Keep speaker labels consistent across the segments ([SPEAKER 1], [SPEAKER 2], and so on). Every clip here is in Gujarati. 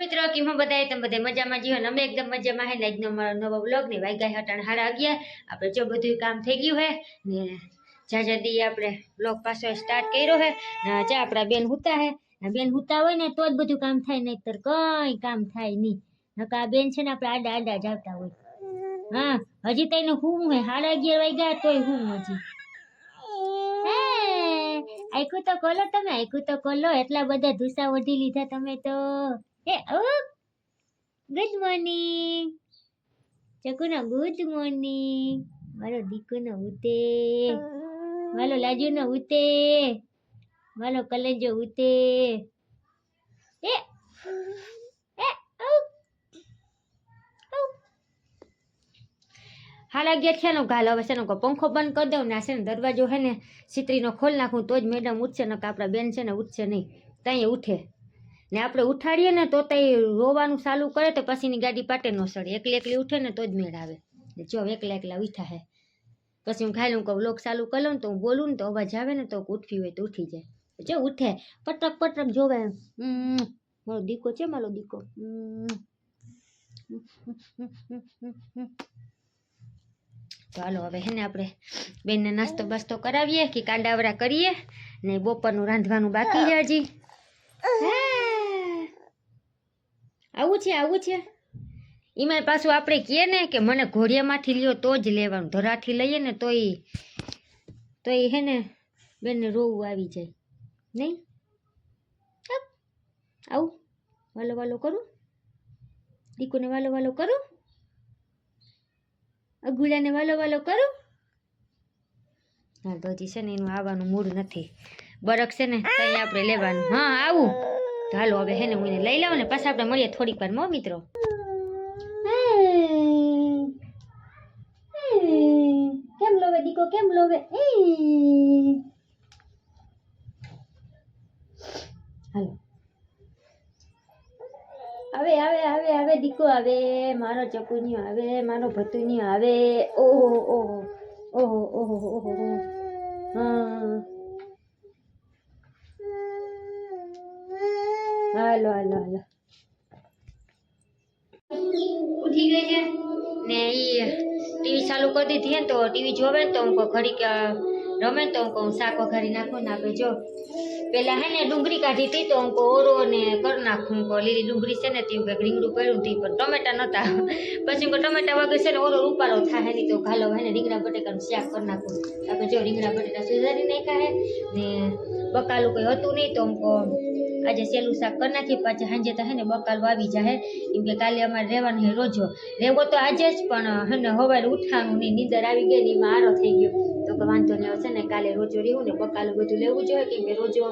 [SPEAKER 1] મિત્રો કેમ બધા તમે બધા મજામાં જીવન અમે એકદમ મજામાં હે ને આજનો અમારો નવો બ્લોગ ને વાગ્યા હટાણ હાડા અગિયાર. આપણે જો બધું કામ થઈ ગયું હે ને જાજા દી આપણે બ્લોગ પાછો સ્ટાર્ટ કર્યો હે ને જા આપણા બેન હુતા હે. બેન હુતા હોય ને તો જ બધું કામ થાય નહીતર કઈ કામ થાય નહીં. નકર આ બેન છે ને આપણે આડા આડા જ આવતા હોય. હા હજી તઈને હું હે? હાડા અગિયાર વાગ્યા તોય હું હજી. હે, આયખું તો કોલો તમે આયખું તો કોલો એટલા બધા ધુસા ઓઢી લીધા તમે તો. હે. ઓ ગુડ મોર્નિંગ ચકુનો ગુડ મોર્નિંગ મારો દીકુનો ઉતે. મારો લાજુનો ઉતે. મારો કલેજો ઉતે. એ. હાલ અગિયાર થયા નો ગાલ. હવે છે ને પંખો બંધ કરી દઉં ને છે ને દરવાજો હે ને સિત્રીનો ખોલ નાખું તો જ મેડમ ઉઠશે ને આપણા બેન છે ને ઉઠશે નહીં. ત્યાં ઉઠે. ને આપણે ઉઠાડીએ ને તો તઈ રોવાનું ચાલુ કરે તો પછીની ગાડી પાટે ન સડે. એકલી એકલી ઉઠે ને તો જ મેળ આવે. જો એકલા એકલા ઉઠા હે. પછી હું ખાઈ લઉં કહું, લોક ચાલુ કરી ને તો હું બોલું ને તો અવાજ આવે ને તો ઉઠવી હોય તો ઉઠી જાય. જો ઉઠે. પટક પટક જોવે. મારો દીકો છે, મારો દીકો. હમ. ચાલો હવે હે ને આપણે બેનને નાસ્તો બાસ્તો કરાવીએ કે કાંડાવડા કરીએ ને બપોરનું રાંધવાનું બાકી છે હજી. હા. આવું છે આવું છે એમાં પાછું આપણે કહીએ ને કે મને ઘોડિયામાંથી લ્યો તો જ લેવાનું. ધરાથી લઈએ ને તો તો એ હે ને બેનને રોવું આવી જાય. નહીં? આવું. વાલો વાલો કરું. દીકુને વાલો વાલો કરું. અગુલાને વાલો વાલો કરું. હા, તો છે ને એનું આવવાનું મૂડ નથી. બરક છે ને ત્યાં આપણે લેવાનું. હા, આવું. તો હાલો હવે હે ને હું એને લઈ લઉં ને પાછા આપણે મળીએ થોડીક વાર મો મિત્રો કેમ લોવે દીકો કેમ લોવે હાલો આવે આવે આવે આવે દીકો આવે મારો ચકુનિયો આવે મારો ભતુનિયો આવે ઓહો ઓહો ઓહો ઓહો ઓહો ઓહો હા હાલો હાલો હાલો ઉઠી ગઈ છે ને ઈ ટીવી ચાલુ કરી દીધી હે ને તો ટીવી જોવે ને તો હું કહું ઘડીક અ, રમે ને તો હું કહું શાક વઘારી નાખું ને આપણે જો પેલા હે ને ડુંગળી કાઢી હતી તો હું કહું ઓરો ને કરી નાખું હું કહું લીલી ડુંગળી છે ને તે કંઈક રીંગણું પડ્યું તી પણ ટમેટા નતા પછી હું કહું ટમેટા વગર છે ને ઓરો રૂપારો થાય નહીં તો ઘાલો હે ને રીંગણા બટેકાનું શાક કરી નાખું। આપણે જો રીંગણા બટેટા સુધારી નાખ્યા હે ને બકાલું કંઈ હતું નહીં તો હું કહું આજે સેલું શાક કરી નાખી પાછી સાંજે તો હે ને બકાલ વાવી જાય એમ કે કાલે અમારે રહેવાનું હે રોજો. રહેવો તો આજે જ, પણ હે ને હવારે ઉઠાનું નહીં, નીંદર આવી ગઈ ને એમાં આરો થઈ ગયો. તો કે વાંધો નહીં, આવશે ને કાલે રોજો રહેવું ને બકાલું બધું લેવું જોઈએ કેમ કે રોજો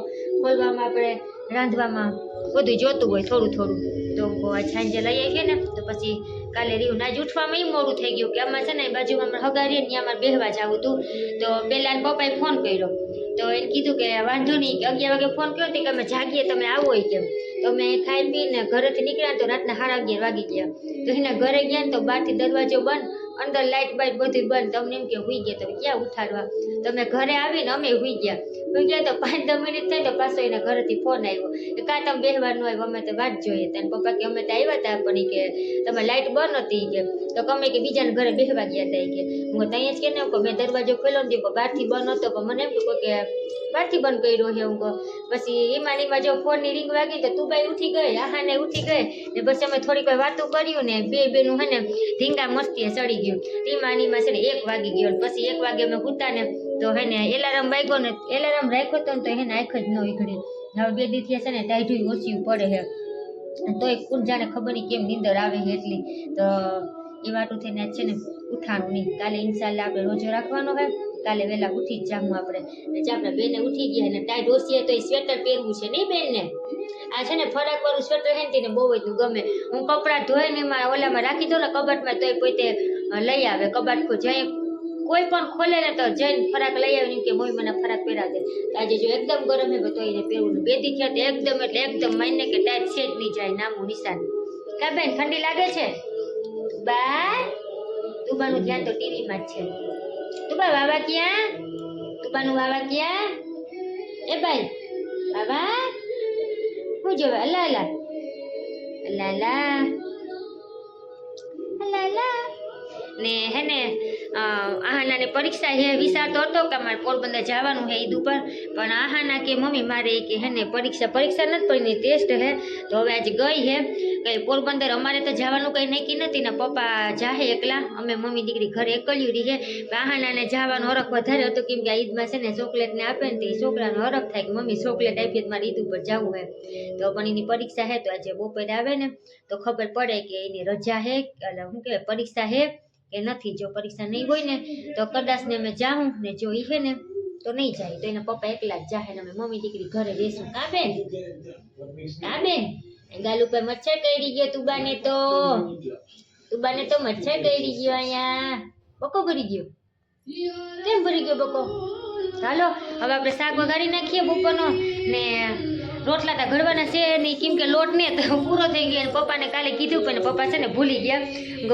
[SPEAKER 1] ખોલવામાં આપણે રાંધવામાં બધું જોતું હોય થોડું થોડું. તો સાંજે લઈ આવીએ ને, તો પછી કાલે રહ્યું ને જ ઉઠવામાં એ મોડું થઈ ગયું કે આમાં છે ને બાજુમાં હગારીએ ને અમારે બેહવા જવું હતું તો પહેલાં પપ્પાએ ફોન કર્યો. તો એને કીધું કે વાંધો નહીં કે અગિયાર વાગે ફોન કર્યો કે અમે જાગીએ, તમે આવો હોય કેમ. તો અમે ખાઈ પીને ઘરેથી નીકળ્યા તો રાતના સાડા અગિયાર વાગી ગયા. તો એના ઘરે ગયા ને તો બહારથી દરવાજો બંધ અંદર લાઇટ બાઇટ બધું બંધ. તમને એમ કે હુઈ ગયા, તમે ક્યાં ઉઠાડવા? તમે ઘરે આવીને અમે હુઈ ગયા. હુઈ ગયા તો પાંચ દસ મિનિટ થઈ તો પાછો એના ઘરેથી ફોન આવ્યો. કે કાં તમે બેહવા ન આવ્યો અમે તો વાત જોઈએ. હતા પપ્પા કે અમે તો આવ્યા હતા પણ કે તમે લાઇટ બંધ હતી કે. તો અમે કે બીજાને ઘરે બેહવા ગયા હતા કે. હું ત્યાં જ કે ને મેં દરવાજો ખોલ્યો ને બહારથી બંધ હતો પણ મને એમ થયું કે બહારથી બંધ કર્યો છે હું પછી એમાં એમાં જો ફોનની રિંગ વાગી તો તું ભાઈ ઉઠી ગઈ, આહાને ઉઠી ગઈ. ને પછી અમે થોડીક વાર વાતો કર્યું ને, બે બેનું હે ને ધીંગા મસ્તીએ ચડી ગયું. એમાં ને છે ને એક વાગી ગયો પછી એક વાગે અમે કૂતા ને તો હે ને એલાર્મ વાગ્યો ને એલાર્મ રાખ્યો તો ને તો એને આંખ જ ન ઉઘડી. હવે બે દીથી છે ને ટાઈઢું ઓછી પડે હે. તોય કોણ જાણે ખબર નહીં કેમ નીંદર આવે એટલી. તો એ વાતું થઈને છે ને ઉઠાણું નહીં. કાલે ઇન્શાલ્લાહ આપણે રોજો રાખવાનો હોય કાલે વહેલા ઉઠી જ જામું આપણે. જે આપણે બેને ઉઠી ગયા અને ટાઈટ ઓછી તો એ સ્વેટર પહેરવું છે નહીં બેનને? આ છે ને ફરાક વાળું સ્વેટર હે ને તેને બહુ જ ગમે. હું કપડાં ધોઈને એમાં ઓલામાં રાખી દઉં ને કબાટમાં તોય પોતે લઈ આવે કબાટ જઈ. કોઈ પણ ખોલે ને તો જઈને ફરાક લઈ આવે એમ કે મોય મને ફરાક પહેરા દે. તો આજે જો એકદમ ગરમ હે તો એને પહેરવું. ને બે દી થયા તો એકદમ એટલે એકદમ માઈને કે ટાઈટ છે જ નહીં જાય, નામું નિશાન. કા બેન, ઠંડી લાગે છે? બા તુબાનું ધ્યાન તો ટીવીમાં જ છે. તુબા વાવા ક્યાં? તુબાનું વાવા ક્યાં? એ ભાઈ, બાબા? હું જોવે? અલા અલા લાલા લાલા ને હે ને આહાનાની પરીક્ષા હે વિચારતો હતો કે મારે પોરબંદર જવાનું હે ઈદ ઉપર. પણ આહાના કે મમ્મી, મારે કે હે ને, પરીક્ષા પરીક્ષા નથી પડી ટેસ્ટ હે. તો હવે આજે ગઈ હે. કંઈ પોરબંદર અમારે તો જવાનું કંઈ નક્કી નથી ને પપ્પા જાહે એકલા. અમે મમ્મી દીકરી ઘરે એકલ્યું રહી હે. આહાનાને જવાનો હરખ વધારે હતો કેમ કે આ ઈદમાં છે ને ચોકલેટ ને આપે ને તે છોકરાનો હરખ થાય કે મમ્મી ચોકલેટ આપીએ તો મારે ઈદ ઉપર જવું હે. તો પણ એની પરીક્ષા હે તો આજે બપોરે આવે ને. તો ખબર પડે કે એની રજા હે, એટલે શું કહેવાય પરીક્ષા હે. કે નથી, જો પરીક્ષા નહીં હોય ને, તો કદાચ ને અમે જાઉં ને જો ઈ હે ને, તો નહીં જાય. તો એના પપ્પા એકલા જ જાહે અમે મમ્મી દીકરી ઘરે બેસું. કા બેન? કા બેન? ગાલ ઉપર મચ્છર કરી ગયો તુબાને તો. તુબાને તો મચ્છર કરી ગયો અહીંયા. બકો ભરી ગયો? કેમ ભરી ગયો બકો? ચાલો હવે આપણે શાક વગાડી નાખીએ બપોરનો ને રોટલા તો ઘડવાના છે નહીં, કેમ કે લોટ ને પૂરો થઈ ગયો પપ્પાને કાલે કીધું પણ પપ્પા છે ને ભૂલી ગયા.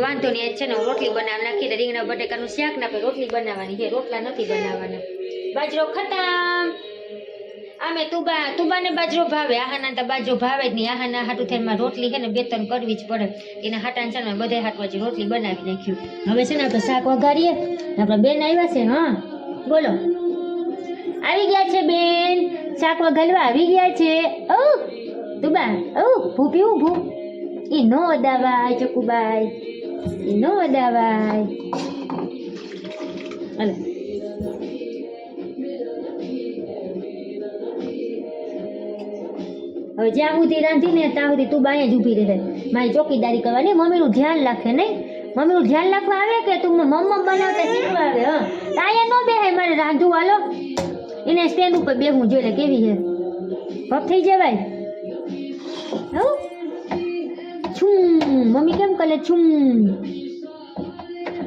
[SPEAKER 1] વાંધો નહીં છે ને રોટલી બનાવી નાખીને રીંગણા બટેકાનું શાક નાખે રોટલી બનાવવાની છે. રોટલા નથી બનાવવાના. બાજરો ખતમ. આમે તુબા, તુબાને બાજરો ભાવે. આહાના તો બાજરો ભાવે જ નહીં. આહાના હાટું થઈને રોટલી છે ને બે ત્રણ કરવી જ પડે. એના હાટાને છે ને બધે હાટવાજી રોટલી બનાવી નાખ્યું. હવે છે ને આપણે શાક વઘારીએ. આપણે બેન આવ્યા છે, હા? બોલો. આવી ગયા છે બેન. શાક વઘારવા આવી ગયા છે. ઓ તુબા ઓ ભૂ પીવું, ભૂ. એ નો અદાવાય, ચકુબાઈ. ઈ નો અદાવાય. હાલો. હવે જ્યાં સુધી રાંધીને ત્યાં સુધી તું બાય જ ઊભી રહે. મારી ચોકીદારી કરવાની, મમ્મીનું ધ્યાન રાખે નહીં. મમ્મીનું ધ્યાન રાખવા આવે કે તું મમ્મ બનાવતા શીખવા આવે? હા. તાયા ન બેહે મારે રાંધવું, હાલો. એને સ્ટેન્ડ ઉપર બેહું જોઈ લે કેવી છે? ભપ થઈ હઉ છું મમ્મી કેમ કરે છું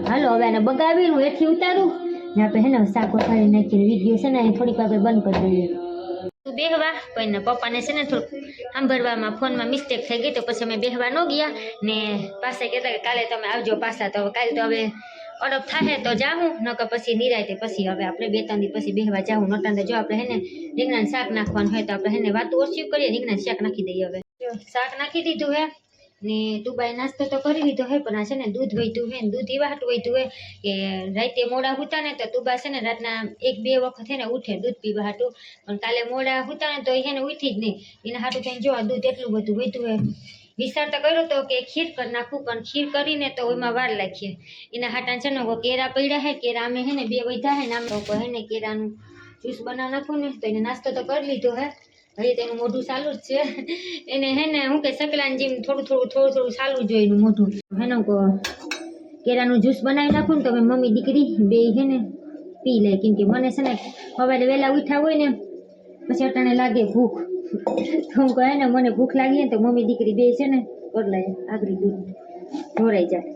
[SPEAKER 1] હાલો, હવે એને બગાવી હું એથી ઉતારું. ને આપણે હે ને શાક વખારી નાખીને વીડિયો છે ને થોડીક આપણે બંધ કરી દઈએ. બેહવા, પણ પપ્પાને છે ને થોડુંક સાંભળવામાં, ફોનમાં મિસ્ટેક થઈ ગઈ તો પછી અમે બેહવા ન ગયા. ને પાસે કહેતા કે કાલે તમે આવજો પાછા, તો કાલે તો હવે અડપ થાય તો જાઉં નકર પછી નિરાયતે પછી હવે આપણે બે ત્રણ દી પછી બેહવા જાવું નટાને જો આપણે હેને રીંગણાનું શાક નાખવાનું હોય તો આપણે હેને વાતું ઓછું કરીએ, રીંગણાનું શાક નાખી દઈએ હવે. શાક નાખી દીધું હે, ને દુબાઈ નાસ્તો તો કરી લીધો હે, પણ આ છે ને દૂધ વહીતું હે દૂધ એવા હાટું વહીતું હે કે રાતે મોડા હુતા ને તો દુબા છે ને રાતના એક બે વખત હે ને ઉઠે દૂધ પીવા હાટું. પણ કાલે મોડા હુતા ને તો એને ઉઠી જ નહીં. એના હાટું થઈને જો દૂધ એટલું બધું વહીતું હે. વિચાર તો કર્યો તો કે ખીર કરી નાખું, પણ ખીર કરીને તો એમાં વાર લાગીએ એના હાટા છે ને કેરા પડ્યા હે કેરા અમે હે ને બે વધ્યા હે, ને આમ હે ને કેરાનું જ્યુસ બનાવ નાખું ને, તો એને નાસ્તો તો કરી લીધો હે. હજી તેનું મોઢું ચાલુ જ છે. એને હે ને હું કે સકલાની જેમ થોડું થોડું થોડું થોડું ચાલુ જ હોય એનું મોઢું. હે ને કહો કેરાનું જ્યુસ બનાવી નાખું ને તો મમ્મી દીકરી બે હે ને પી લે. કેમ કે મને છે ને સવારે વહેલા ઉઠ્યા હોય ને, પછી અટાણે લાગે ભૂખ. તો કહે ને મને ભૂખ લાગી ને તો મમ્મી દીકરી બે છે ને બદલાય આગળ દૂધ. ઢોરાઈ જાય.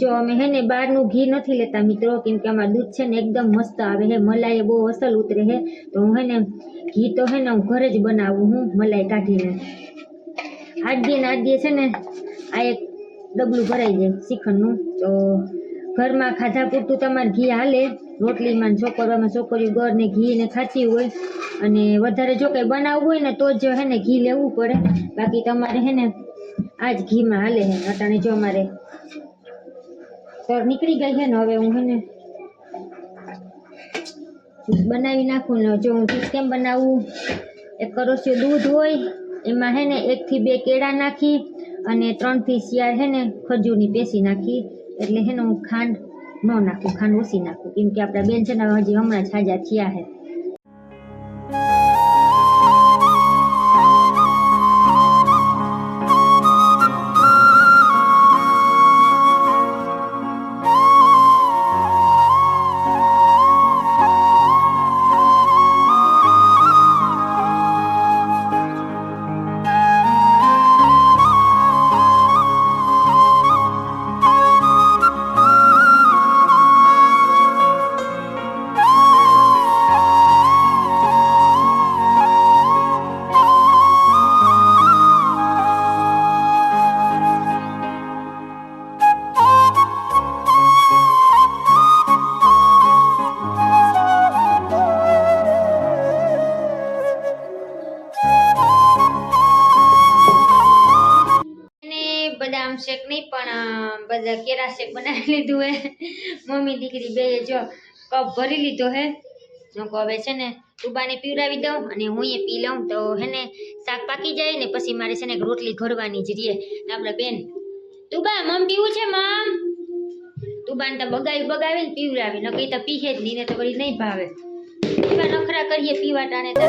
[SPEAKER 1] જો અમે હે ને બહારનું ઘી નથી લેતા મિત્રો, કેમ કે અમારું દૂધ છે ને એકદમ મસ્ત આવે હે મલાઈ બહુ અસલ ઉતરે હે. તો હું હે ને ઘી તો હે ને હું ઘરે જ બનાવું હું, મલાઈ કાઢીને. આડીએ ને આડીએ છે ને, આ એક ડબલું ભરાઈ જાય શ્રીખંડનું તો ઘરમાં ખાધા પૂરતું તમારે ઘી હાલે. રોટલીમાં ને છોકરામાં છોકરીઓ ગળ ને ઘી ને ખાતી હોય અને વધારે જો કંઈ બનાવવું હોય ને તો જ હે ને ઘી લેવું પડે. બાકી તમારે હે ને આ જ ઘીમાં હાલે હે. અટાણે જો અમારે તો નીકળી ગઈ છે ને, હવે હું હે ને બનાવી નાખું ને, જો હું જ્યુસ કેમ બનાવું? એક કરોસિયો દૂધ હોય, એમાં હે ને એકથી બે કેળા નાખી અને ત્રણથી શિયાળ હે ને ખજૂરની પેસી નાખી. એટલે હે ને હું ખાંડ ન નાખું ખાંડ ઓછી નાખું કેમ કે આપણા બેન છે ને હજી હમણાં જ હાજા થયા હે બનાવી લીધું હે. મમ્મી દીકરી બે જો કપ ભરી લીધો હે. જોકો હવે છે ને તુબાને પીવડાવી દઉં અને હું એ પી લઉં. તો હે ને શાક પાકી જાય ને પછી મારે છે ને રોટલી ઘડવાની જ રહીએ ને આપણે બેન, તુબા, મમ પીવું છે મમ? તુબાને તો બગાવી બગાવીને પીવડાવી. ન કઈ તો પીહે જ નહીં ને તો વળી નહીં ભાવે. એવા નખરા કરીએ પીવા ટાણે તો.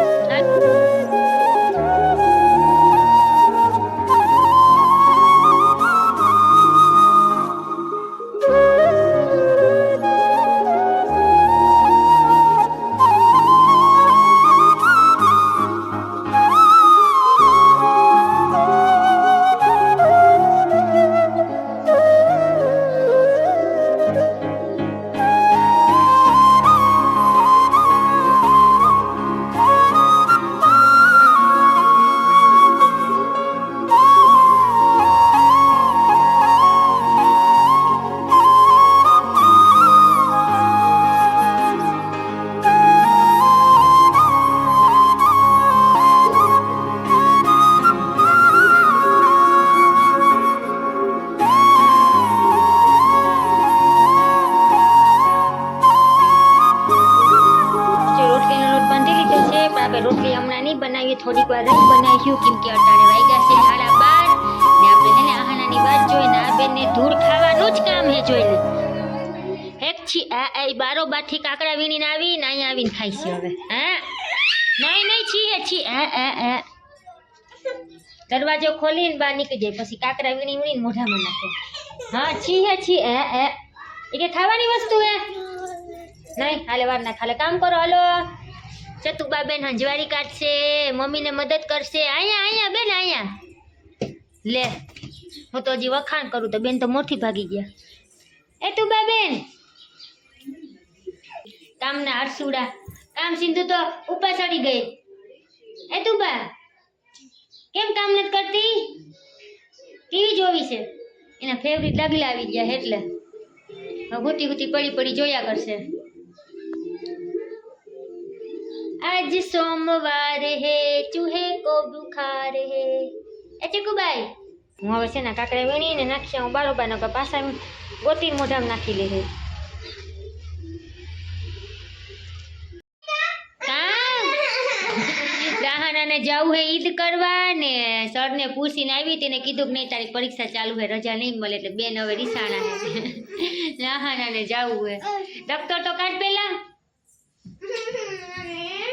[SPEAKER 1] હેક છી આ બારો બારથી કાકડા વીણીને આવીને અહીંયા આવીને ખાઈ છે હવે. હા? નહીં નહીં છીએ છીએ આ આ આ દરવાજો ખોલીને બહાર નીકળી જાય, પછી કાકડા વીણી વીણીને મોઢામાં નાખે. હા છી હે છી એ એ કે ખાવાની વસ્તુ હે? નહીં, હાલે વાર ના ખાલે. કામ કરો, હાલો. ચતુબા બેન હંજવારી કાઢશે, મમ્મીને મદદ કરશે. અહીંયા અહીંયા, બેન, અહીંયા. લે, હું તો હજી વખાણ કરું તો બેન તો મોટી ભાગી ગયા. એ તુબા બેન કામના હરસુડા. કામ સિંધુ તો ઉપર ચડી ગઈ. એ તું બા, કેમ કામ નથી કરતી? ટીવી જોવી છે. એના ફેવરિટ ડગલા આવી ગયા એટલે. હુતી હુતી પડી પડી જોયા કરશે. આજ સોમવાર હે, ચૂહે કો બુખાર હે. એ ચકુબાઈ હું હવે છે ને કાકડા વીણીને નાખશે હું બારોબાનો પાછા ગોતી મોઢામાં નાખી લે રાહાનાને જવું હે ઈદ કરવા ને સરને પૂછીને આવી તેને કીધું કે નહીં તારી પરીક્ષા ચાલુ હે રજા નહીં મળે એટલે બેન હવે રીસાણા હે. રાહાનાને જવું હે. દફતર તો કાઢ પેલા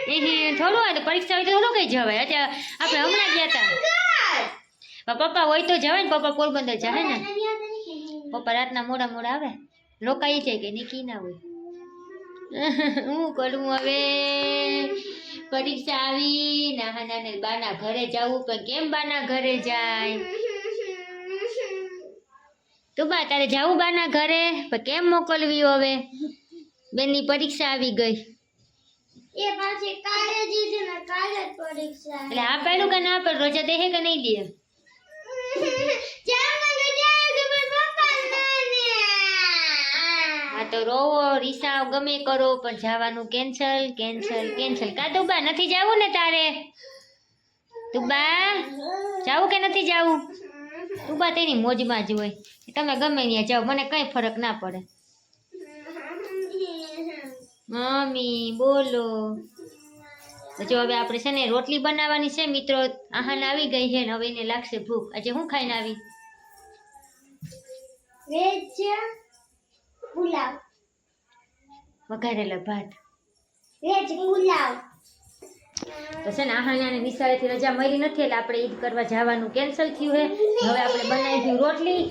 [SPEAKER 1] થોડું હોય તો પરીક્ષા હોય તો થોડું કઈ જવાય. અત્યારે આપણે હમણાં ગયા હતા પપ્પા હોય તો જવાય ને પપ્પા પોરબંદર જાય ને. પપ્પા રાતના મોડા મોડા આવે. રોકાઈ જાય કે નીકી ના હોય. હું કરું હવે? પરીક્ષા આવી નાના નાને બાના ઘરે જવું પણ કેમ બાના ઘરે જાય? તું બા તારે જવું બાના ઘરે? પણ કેમ મોકલવી હવે? બેનની પરીક્ષા આવી ગઈ.
[SPEAKER 2] એ પાછી કાલે જ છે ને કાલે પરીક્ષા.
[SPEAKER 1] એટલે આ કે ના પણ રજા દે કે નહીં દે
[SPEAKER 2] જ્યાં મને જાય કે મારા પપ્પા નાને
[SPEAKER 1] હા તો રોવો, રીસાવ, ગમે કરો, પણ જવાનું કેન્સલ કેન્સલ કેન્સલ કા બા નથી જવું ને તારે? તું બા જાવું કે નથી જાવું? તું બા તેની મોજમાં જ હોય. તમે ગમે ત્યાં જાઓ, મને કંઈ ફરક ના પડે. મમ્મી, બોલો. જો હવે આપણે છે ને રોટલી બનાવવાની છે, મિત્રો. આહાન આવી ગઈ છે ને હવે એને લાગશે ભૂખ. આજે હું ખાઈને આવી?
[SPEAKER 2] વેજ પુલાવ
[SPEAKER 1] વઘારેલા ભાત.
[SPEAKER 2] વેજ પુલાવ
[SPEAKER 1] તો છે ને આહાને નિશાળેથી રજા મળી નથી એટલે આપણે ઈદ કરવા જવાનું કેન્સલ થયું હે. હવે આપણે બનાવી દીધું રોટલી.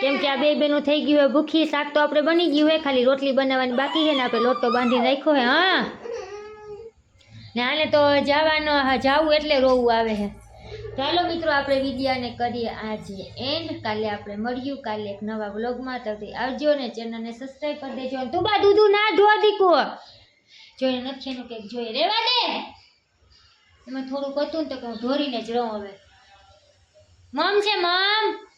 [SPEAKER 1] કેમ કે આ બે બેનું થઈ ગયું હોય ભૂખી શાક તો આપણે બની ગયું હોય ખાલી રોટલી બનાવવાની બાકી છે ને આપણે લોટ તો બાંધી રાખ્યો હે હા. ને આને તો જવાનો જવું જાવું એટલે રોવું આવે છે ચાલો મિત્રો, આપણે વિદ્યાને કરીએ આજે એન્ડ કાલે આપણે મળ્યું, કાલે એક નવા બ્લોગમાં તો આવજો ને ચેનલને સબસ્ક્રાઈબ કરી દેજો. અને તું બા દૂધું ના ધો દીકો. જોઈને નથી એનું કંઈક જોઈએ રેવા દે. એમાં થોડુંક હતું ને તો કે હું ઢોરીને જ રહું હવે. મમ છે, મમ.